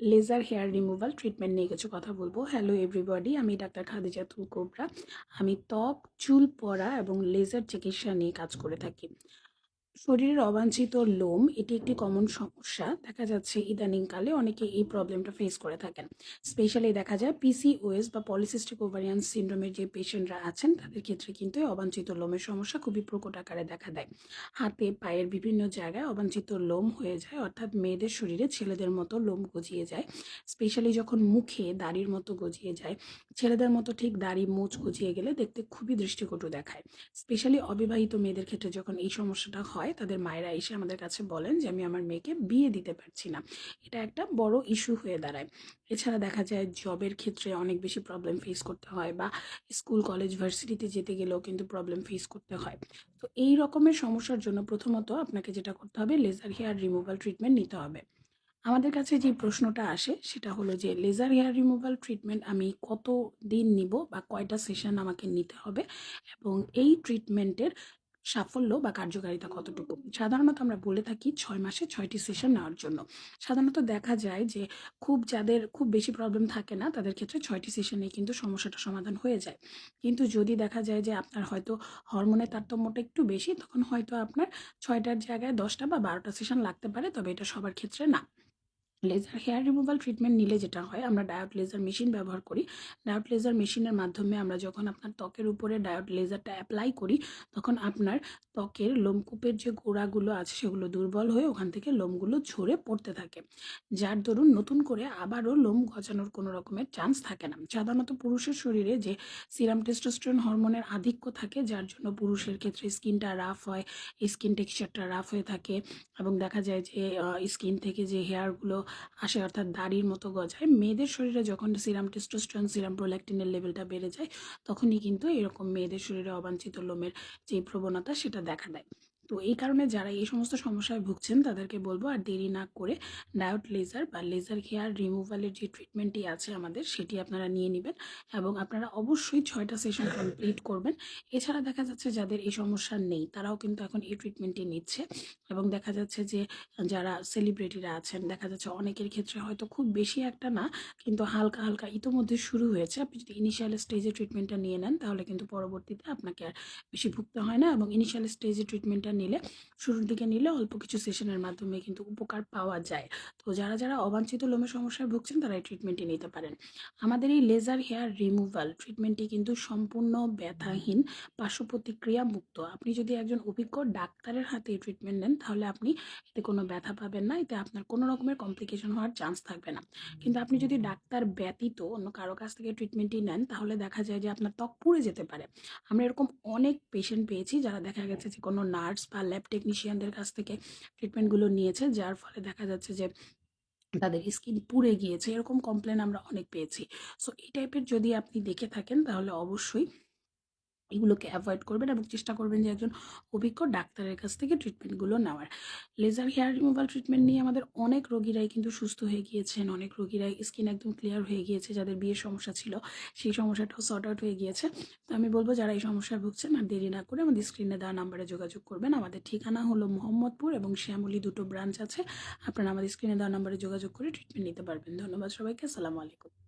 Laser hair removal treatment নিয়ে কিছু কথা বলব। হ্যালো এভরিবডি আমি ডাক্তার খাদিজাতুল কোবরা আমি ত্বক, চুল পরা এবং লেজার চিকিৎসা নিয়ে কাজ করে থাকি। শরীরের অবাঞ্ছিত লোম, এটি একটি কমন সমস্যা। দেখা যাচ্ছে ইদানিংকালে অনেকে এই প্রবলেমটা ফেস করে থাকেন। স্পেশালি দেখা যায় পিসিওএস বা পলিসিস্টিক ওভারিয়ান সিন্ড্রোমের যে পেশেন্টরা আছেন, তাদের ক্ষেত্রে কিন্তু অবাঞ্ছিত লোমের সমস্যা খুবই প্রকট আকারে দেখা দেয়। হাতে, পায়ের বিভিন্ন জায়গায় অবাঞ্ছিত লোম হয়ে যায়, অর্থাৎ মেয়েদের শরীরে ছেলেদের মতো লোম গজিয়ে যায়। স্পেশালি যখন মুখে দাড়ির মতো গজিয়ে যায়, ছেলেদের মতো ঠিক দাড়ি মোচ গজিয়ে গেলে দেখতে খুবই দৃষ্টিকটু দেখায়। স্পেশালি অবিবাহিত মেয়েদের ক্ষেত্রে যখন এই সমস্যাটা হয় তাদের মায়েরা এসে আমাদের কাছে বলেন যে, আমি আমার মেয়েকে বিয়ে দিতে পারছি না। এটা একটা বড় ইস্যু হয়ে দাঁড়ায়। এছাড়া দেখা যায় জবের ক্ষেত্রে অনেক বেশি প্রবলেম ফেস করতে হয় বা স্কুল কলেজ ভার্সিটিতে যেতে গেলেও কিন্তু প্রবলেম ফেস করতে হয়। তো এই রকমের সমস্যার জন্য প্রথমত আপনাকে যেটা করতে হবে লেজার হেয়ার রিমুভাল ট্রিটমেন্ট নিতে হবে। আমাদের কাছে যে প্রশ্নটা আসে, সেটা হলো যে লেজার হেয়ার রিমুভাল ট্রিটমেন্ট আমি কত দিন নিব বা কয়টা সেশন আমাকে নিতে হবে? এবং এই ট্রিটমেন্টের সাফল্য বা কার্যকারিতা কতটুকু? সাধারণত আমরা বলে থাকি ছয় মাসে ছয়টি সেশন নেওয়ার জন্য। সাধারণত দেখা যায় যে খুব যাদের খুব বেশি প্রবলেম থাকে না, তাদের ক্ষেত্রে ছয়টি সেশনে কিন্তু সমস্যাটা সমাধান হয়ে যায়। কিন্তু যদি দেখা যায় যে আপনার হয়তো হরমোনের তারতম্যটা একটু বেশি, তখন হয়তো আপনার ছয়টার জায়গায় দশটা বা বারোটা সেশন লাগতে পারে, তবে এটা সবার ক্ষেত্রে না। লেজার হেয়ার রিমুভাল ট্রিটমেন্ট নিলে যেটা হয়, আমরা ডায়োড লেজার মেশিন ব্যবহার করি। ডায়োড লেজার মেশিনের মাধ্যমে আমরা যখন আপনার ত্বকের উপরে ডায়োড লেজারটা অ্যাপ্লাই করি, তখন আপনার ত্বকের লোমকূপের যে গোড়াগুলো আছে, সেগুলো দুর্বল হয়ে ওখান থেকে লোমগুলো ঝরে পড়তে থাকে। যার দরুন নতুন করে আবারও লোম গজানোর কোনো রকমের চান্স থাকে না। সাধারণত পুরুষের শরীরে যে সিরাম টেস্টোস্টেরন হরমোনের আধিক্য থাকে, যার জন্য পুরুষের ক্ষেত্রে স্কিনটা রাফ হয় স্কিন টেক্সচারটা রাফ হয়ে থাকে এবং দেখা যায় যে স্কিন থেকে যে হেয়ারগুলো আসে অর্থাৎ দাড়ির মতো গজায়। মেয়েদের শরীরে যখন সিরাম টেস্টোস্ট্রন সিরাম প্রোল্যাক্টিনের লেভেলটা বেড়ে যায়, তখনই কিন্তু এরকম মেয়েদের শরীরে অবাঞ্ছিত লোমের যে প্রবণতা সেটা দেখা দেয়। তো এই কারণে যারা এই সমস্ত সমস্যায় ভুগছেন, তাদেরকে বলব আর দেরি না করে ডায়োট লেজার বা লেজার হেয়ার রিমুভালের যে ট্রিটমেন্টটি আছে আমাদের, সেটি আপনারা নিয়ে নেবেন এবং আপনারা অবশ্যই ছয়টা সেশন কমপ্লিট করবেন। এছাড়া দেখা যাচ্ছে যাদের এই সমস্যা নেই, তারাও কিন্তু এখন এই ট্রিটমেন্টটি নিচ্ছে এবং দেখা যাচ্ছে যে যারা সেলিব্রিটিরা আছেন, দেখা যাচ্ছে অনেকের ক্ষেত্রে হয়তো খুব বেশি একটা না, কিন্তু হালকা হালকা ইতোমধ্যে শুরু হয়েছে। আপনি যদি ইনিশিয়াল স্টেজে ট্রিটমেন্টটা নিয়ে নেন, তাহলে কিন্তু পরবর্তীতে আপনাকে আর বেশি ভুগতে হয় না এবং ইনিশিয়াল স্টেজে ট্রিটমেন্টটা নিলে, শুরুর দিকে নিলে অল্প কিছু সেশনের মাধ্যমে কিন্তু উপকার পাওয়া যায়। তো যারা যারা অবাঞ্ছিত লোমের সমস্যায় ভুগছেন, তারা এই ট্রিটমেন্টটি নিতে পারেন। আমাদের এই লেজার হেয়ার রিমুভাল ট্রিটমেন্টটি কিন্তু সম্পূর্ণ ব্যথাহীন পার্শ্ব প্রতিক্রিয়া মুক্ত। আপনি যদি একজন অভিজ্ঞ ডাক্তারের হাতে এই ট্রিটমেন্ট নেন, তাহলে আপনি এতে কোনো ব্যথা পাবেন না, এতে আপনার কোনো রকমের কমপ্লিকেশন হওয়ার চান্স থাকবে না। কিন্তু আপনি যদি ডাক্তার ব্যতীত অন্য কারও কাছ থেকে ট্রিটমেন্টটি নেন, তাহলে দেখা যায় যে আপনার ত্বক পুড়ে যেতে পারে। আমরা এরকম অনেক পেশেন্ট পেয়েছি, যারা দেখা গেছে যে কোনো নার্স বা ল্যাব টেকনিশিয়ানদের কাছ থেকে ট্রিটমেন্টগুলো নিয়েছে, যার ফলে দেখা যাচ্ছে যে তাদের স্কিন পুড়ে গিয়েছে। এরকম কমপ্লেন আমরা অনেক পেয়েছি। সো এই টাইপের যদি আপনি দেখে থাকেন, তাহলে অবশ্যই এগুলোকে অ্যাভয়েড করবেন এবং চেষ্টা করবেন যে একজন অভিজ্ঞ ডাক্তারের কাছ থেকে ট্রিটমেন্টগুলো নেওয়ার। লেজার হেয়ার রিমুভাল ট্রিটমেন্ট নিয়ে আমাদের অনেক রোগীরাই কিন্তু সুস্থ হয়ে গিয়েছেন, অনেক রোগীরাই স্কিন একদম ক্লিয়ার হয়ে গিয়েছে, যাদের বিয়ের সমস্যা ছিল, সেই সমস্যাটাও সর্ট আউট হয়ে গিয়েছে। তো আমি বলব, যারা এই সমস্যায় ভুগছেন, আর দেরি না করে আমাদের স্ক্রিনে দেওয়া নাম্বারে যোগাযোগ করবেন। আমাদের ঠিকানা হলো মোহাম্মদপুর এবং শ্যামলী দুটো ব্রাঞ্চ আছে। আপনারা আমাদের স্ক্রিনে দেওয়া নাম্বারে যোগাযোগ করে ট্রিটমেন্ট নিতে পারবেন। ধন্যবাদ সবাইকে, আসসালামু আলাইকুম।